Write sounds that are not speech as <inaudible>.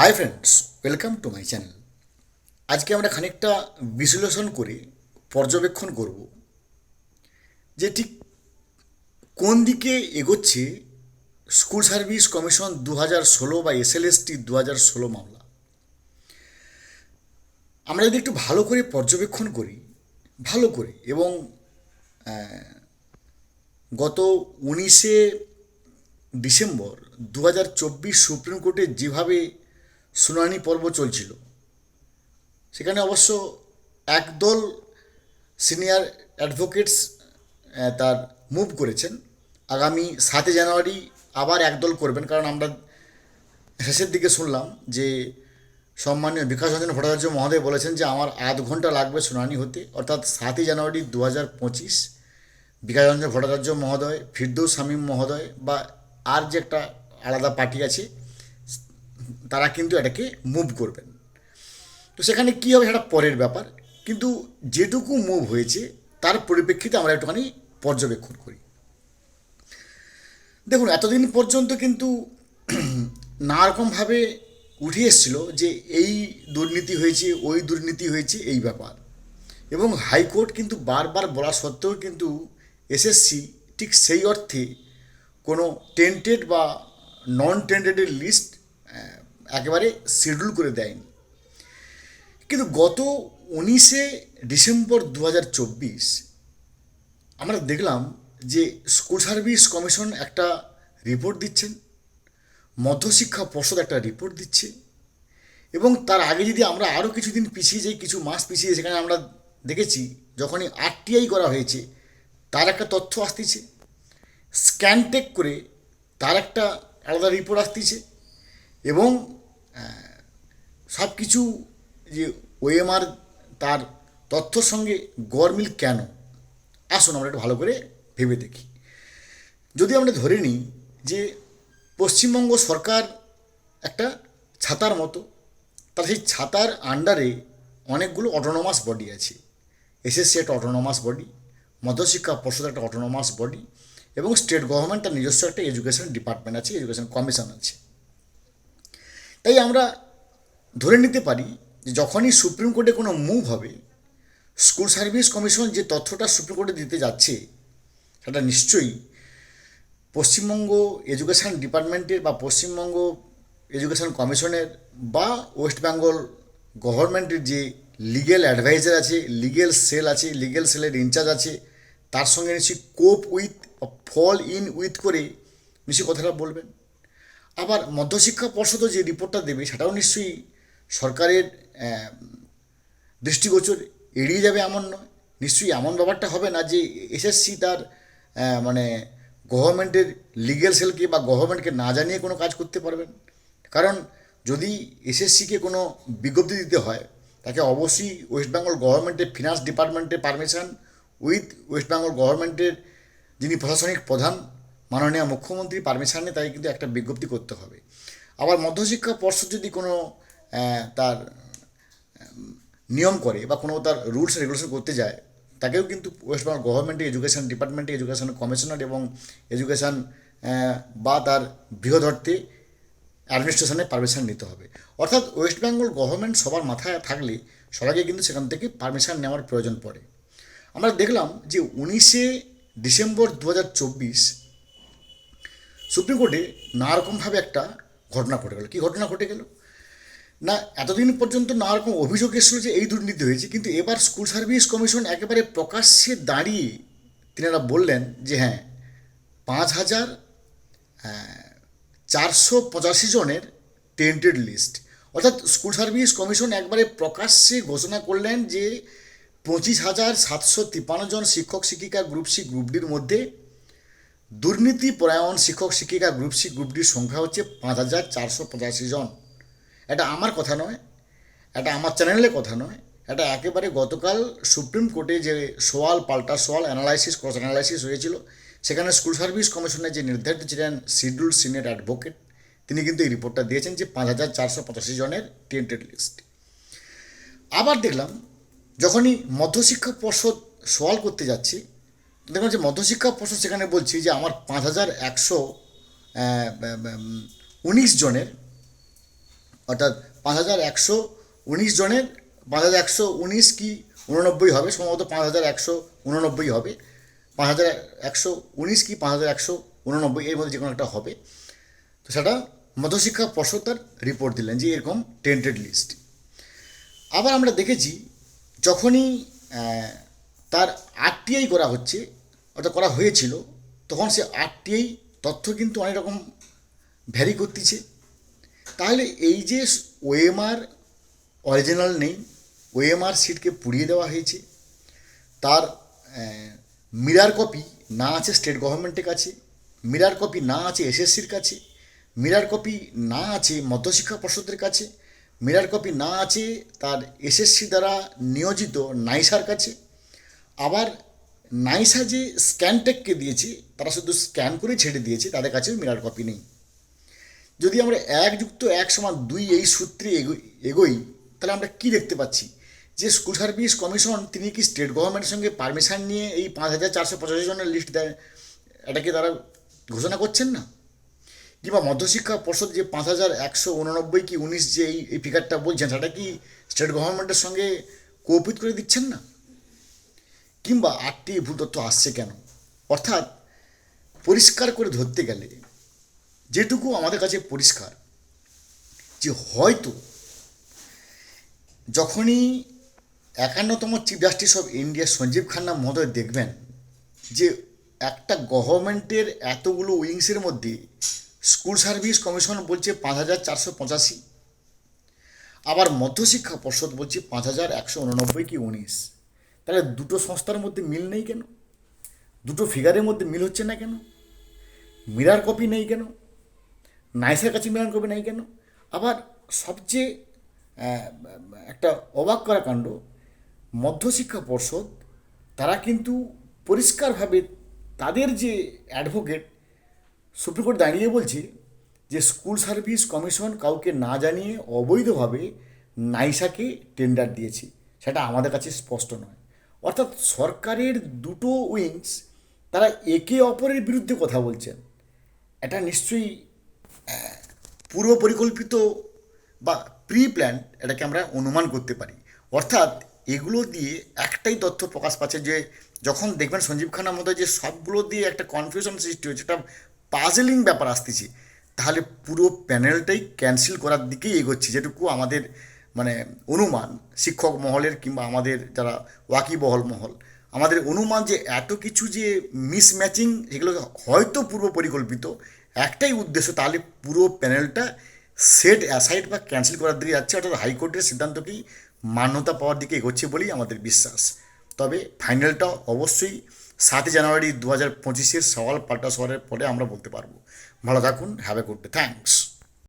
Hi friends welcome to my channel আজকে আমরা খানিকটা বিশ্লেষণ করে পর্যবেক্ষণ করব যে ঠিক কোন দিকে এগোচ্ছে স্কুল সার্ভিস কমিশন দু হাজার ষোলো বা এসএলএসটি দু হাজার ষোলো মামলা। আমরা যদি একটু ভালো করে পর্যবেক্ষণ করি, ভালো করে এবং গত উনিশে ডিসেম্বর দু হাজার চব্বিশ সুপ্রিম কোর্টে যেভাবে শুনানি পর্ব চলছিল। সেখানে অবশ্য একদল সিনিয়র অ্যাডভোকেটস তার মুভ করেছেন। আগামী সাতই জানুয়ারি আবার একদল করবেন, কারণ আমরা শেষের দিকে শুনলাম যে সম্মানীয় বিকাশ রঞ্জন ভট্টাচার্য মহোদয় বলেছেন যে আমার আধ ঘণ্টা লাগবে শুনানি হতে। অর্থাৎ সাতই জানুয়ারি দু হাজার পঁচিশ বিকাশ রঞ্জন ভট্টাচার্য মহোদয়, ফিরদৌস শামীম মহোদয় বা আর যে একটা আলাদা পার্টি আছে তারা কিন্তু এটাকে মুভ করবেন। তো সেখানে কী হবে সেটা পরের ব্যাপার। কিন্তু যেটুকু মুভ হয়েছে, তার পরিপ্রেক্ষিতে আমরা একটুখানি পর্যবেক্ষণ করি। দেখুন, এতদিন পর্যন্ত কিন্তু <clears throat> নানারকমভাবে উঠে এসেছিল যে এই দুর্নীতি হয়েছে, ওই দুর্নীতি হয়েছে, এই ব্যাপার। এবং হাইকোর্ট কিন্তু বারবার বলা সত্ত্বেও কিন্তু এসএসসি ঠিক সেই অর্থে কোনো টেন্টেড বা নন টেন্টেডের লিস্ট একেবারে শিডিউল করে দেয়নি। কিন্তু গত উনিশে ডিসেম্বর দু হাজার চব্বিশ আমরা দেখলাম যে স্কুল সার্ভিস কমিশন একটা রিপোর্ট দিচ্ছেন, মধ্যশিক্ষা পর্ষদ একটা রিপোর্ট দিচ্ছে এবং তার আগে যদি আমরা আরও কিছুদিন পিছিয়ে যাই, কিছু মাস পিছিয়ে সেখানে আমরা দেখেছি যখনই আরটিআই করা হয়েছে, তার একটা তথ্য আসতেছে স্ক্যানটেক করে তার একটা আলাদা রিপোর্ট আসতেছে এবং সব কিছু যে ওএমআর তার তথ্যর সঙ্গে গরমিল কেন? আসুন আমরা একটু ভালো করে ভেবে দেখি। যদি আমরা ধরে নিই যে পশ্চিমবঙ্গ সরকার একটা ছাতার মতো তার সেই ছাতার আন্ডারে অনেকগুলো অটোনোমাস বডি আছে। এসএসসি একটা অটোনোমাস বডি মধ্যশিক্ষা পর্ষদ একটা অটোনোমাস বডি এবং স্টেট গভর্নমেন্ট তার নিজস্ব একটা এডুকেশন ডিপার্টমেন্ট আছে এডুকেশন কমিশন আছে। তাই আমরা ধরে নিতে পারি যে যখনই সুপ্রিম কোর্টে কোনো মুভ হবে স্কুল সার্ভিস কমিশন যে তথ্যটা সুপ্রিম কোর্টে দিতে যাচ্ছে, সেটা নিশ্চয়ই পশ্চিমবঙ্গ এডুকেশন ডিপার্টমেন্টের বা পশ্চিমবঙ্গ এডুকেশন কমিশনের বা ওয়েস্ট বেঙ্গল গভর্নমেন্টের যে লিগেল অ্যাডভাইজার আছে লিগেল সেল আছে লিগেল সেলের ইনচার্জ আছে, তার সঙ্গে নিশ্চয়ই cope with fall in with করে নিশ্চয়ই কথাটা বলবেন? আবার মধ্যশিক্ষা পর্ষদও যে রিপোর্টটা দেবে, সেটাও নিশ্চয়ই সরকারের দৃষ্টিগোচর এড়িয়ে যাবে এমন নয়। নিশ্চয়ই এমন ব্যাপারটা হবে না যে এসএসসি তার মানে গভর্নমেন্টের লিগ্যাল সেলকে বা গভর্নমেন্টকে না জানিয়ে কোনো কাজ করতে পারবেন। কারণ যদি এসএসসিকে কোনো বিজ্ঞপ্তি দিতে হয়, তাকে অবশ্যই ওয়েস্ট বেঙ্গল গভর্নমেন্টের ফিনান্স ডিপার্টমেন্টের পারমিশন উইথ ওয়েস্ট বেঙ্গল গভর্নমেন্টের যিনি প্রশাসনিক প্রধান মাননীয় মুখ্যমন্ত্রী পারমিশন নিয়ে তাকে কিন্তু একটা বিজ্ঞপ্তি করতে হবে। আবার মধ্যশিক্ষা পর্ষদ যদি কোনো তার নিয়ম করে বা কোনো তার রুলস রেগুলেশন করতে যায়, তাকেও কিন্তু ওয়েস্ট বেঙ্গল গভর্নমেন্টের এডুকেশন ডিপার্টমেন্টে, এডুকেশন কমিশনার এবং এডুকেশন বা তার বৃহদর্তে অ্যাডমিনিস্ট্রেশনে পারমিশন নিতে হবে। অর্থাৎ ওয়েস্ট বেঙ্গল গভর্নমেন্ট সবার মাথায় থাকলে সবাইকে কিন্তু সেখান থেকে পারমিশন নেওয়ার প্রয়োজন পড়ে। আমরা দেখলাম যে উনিশে ডিসেম্বর দু হাজার চব্বিশ সুপ্রিম কোর্টে নানারকমভাবে একটা ঘটনা ঘটে গেল। কী ঘটনা ঘটে গেল? না, এতদিন পর্যন্ত নানারকম অভিযোগ এসেছিল যে এই দুর্নীতি হয়েছে, কিন্তু এবার স্কুল সার্ভিস কমিশন একেবারে প্রকাশ্যে দাঁড়িয়ে তিনারা বললেন যে হ্যাঁ পাঁচ হাজার চারশো পঁচাশি জনের টেন্টেড লিস্ট অর্থাৎ স্কুল সার্ভিস কমিশন একবারে প্রকাশ্যে ঘোষণা করলেন যে পঁচিশ হাজার সাতশো তিপ্পান্ন জন শিক্ষক, শিক্ষিকা গ্রুপ সি গ্রুপ ডির মধ্যে দুর্নীতি পরায়ণ শিক্ষক, শিক্ষিকা গ্রুপ সি গ্রুপ ডির সংখ্যা হচ্ছে পাঁচ হাজার চারশো পঁচাশি জন। এটা আমার কথা নয়, এটা আমার চ্যানেলের কথা নয়, এটা একেবারে গতকাল সুপ্রিম কোর্টে যে সোয়াল, পাল্টা সোয়াল অ্যানালাইসিস ক্রস অ্যানালাইসিস হয়েছিল, সেখানে স্কুল সার্ভিস কমিশনের যে নির্ধারিত ছিলেন শিডিউল সিনিয়র অ্যাডভোকেট তিনি কিন্তু এই রিপোর্টটা দিয়েছেন যে পাঁচ হাজার চারশো পঁচাশি জনের টেন্টেড লিস্ট আবার দেখলাম, যখনই মধ্যশিক্ষা পর্ষদ সওয়াল করতে যাচ্ছি দেখলাম যে মধ্যশিক্ষা পর্ষদ সেখানে বলছি যে আমার পাঁচ হাজার একশো উনিশ জনের, অর্থাৎ পাঁচ হাজার একশো উনিশ জনের, পাঁচ হাজার একশো উনিশ কি উননব্বই হবে? সম্ভবত পাঁচ হাজার একশো উননব্বই হবে। পাঁচ হাজার একশো উনিশ কি পাঁচ হাজার একশো উননব্বই? এর মধ্যে যে কোনো একটা হবে। তো সেটা মধ্যশিক্ষা পর্ষদ তার রিপোর্ট দিলেন যে এরকম টেন্টেড লিস্ট আবার আমরা দেখেছি যখনই তার আরটিআই করা হচ্ছে, অর্থাৎ করা হয়েছিল, তখন সে আরটিআই তথ্য কিন্তু অনেক রকম ভ্যারি করতেছে। তাহলে এই যে ওএমআর অরিজিনাল নেই ওএমআর সিটকে পুড়িয়ে দেওয়া হয়েছে, তার মিরার কপি না আছে স্টেট গভর্নমেন্টের কাছে মিরার কপি না আছে এসএসসির কাছে মিরার কপি না আছে মধ্যশিক্ষা পর্ষদের কাছে মিরার কপি না আছে তার এসএসসি দ্বারা নিয়োজিত নাইসার কাছে আবার নাইসা যে স্ক্যানটেককে দিয়েছি, তারা শুধু স্ক্যান করে ছেড়ে দিয়েছে, তাদের কাছেও মিরার কপি নেই। যদি আমরা এক যুক্ত এক সমান দুই এই সূত্রে এগোই, তাহলে আমরা কি দেখতে পাচ্ছি? যে স্কুল সার্ভিস কমিশন তিনি কি স্টেট গভর্নমেন্টের সঙ্গে পারমিশন নিয়ে এই পাঁচ হাজার চারশো পঁচাশি জনের লিস্ট দেয়? এটাকে তারা ঘোষণা করছেন না? কিংবা মধ্যশিক্ষা পর্ষদ যে পাঁচ হাজার একশো উননব্বই কি উনিশ যে এই ফিগারটা বলছেন, সেটা কি স্টেট গভর্নমেন্টের সঙ্গে কোঅপিট করে দিচ্ছেন না? কিংবা আটটি ভুল তথ্য আসছে কেন? অর্থাৎ পরিষ্কার করে ধরতে গেলে যেটুকু আমাদের কাছে পরিষ্কার, যে হয়তো যখনই একান্নতম chief justice of India Sanjiv Khanna মহোদয় দেখবেন যে একটা গভর্নমেন্টের এতগুলো উইংসের মধ্যে স্কুল সার্ভিস কমিশন বলছে পাঁচ হাজার চারশো পঁচাশি, আবার মধ্যশিক্ষা পর্ষদ বলছে পাঁচ হাজার একশো উননব্বই কি উনিশ। তাহলে দুটো সংস্থার মধ্যে মিল নেই কেন? দুটো ফিগারের মধ্যে মিল হচ্ছে না কেন? মিরার কপি নেই কেন? নাইসের কাছে মিরার কপি নেই কেন? আবার সবচেয়ে একটা অবাক করা কাণ্ড, মধ্যশিক্ষা পর্ষদ, তারা কিন্তু পরিষ্কারভাবে তাদের যে অ্যাডভোকেট সুপ্রিম কোর্ট দাঁড়িয়ে বলছে যে স্কুল সার্ভিস কমিশন কাউকে না জানিয়ে অবৈধভাবে নাইসাকে টেন্ডার দিয়েছে। সেটা আমাদের কাছে স্পষ্ট নয়। অর্থাৎ সরকারের দুটো উইংস তারা একে অপরের বিরুদ্ধে কথা বলছেন। এটা নিশ্চয়ই পূর্ব পরিকল্পিত বা প্রি প্ল্যান এটাকে আমরা অনুমান করতে পারি। অর্থাৎ এগুলো দিয়ে একটাই তথ্য প্রকাশ পাচ্ছে যে, যখন দেখবেন সঞ্জীব খানার মতো যে সবগুলো দিয়ে একটা কনফিউশন সৃষ্টি হয়েছে একটা পাজলিং ব্যাপার আসতেছে। তাহলে পুরো প্যানেলটাই ক্যান্সেল করার দিকেই এগোচ্ছে, যেটুকু আমাদের মানে অনুমান শিক্ষক মহলের কিংবা আমাদের যারা ওয়াকিবহল মহল, আমাদের অনুমান যে এত কিছু যে মিসম্যাচিং এগুলো হয়তো পূর্ব পরিকল্পিত, একটাই উদ্দেশ্য তাহলে পুরো প্যানেলটা সেট অ্যাসাইড বা ক্যান্সেল করার দিকে যাচ্ছে, অর্থাৎ হাইকোর্টের সিদ্ধান্তকেই মান্যতা পাওয়ার দিকে এগোচ্ছে বলেই আমাদের বিশ্বাস। তবে ফাইনালটা অবশ্যই সাতই জানুয়ারি দু হাজার পঁচিশের সওয়াল পাল্টা সওয়ালের পরে আমরা বলতে পারব। ভালো থাকুন have a good day thanks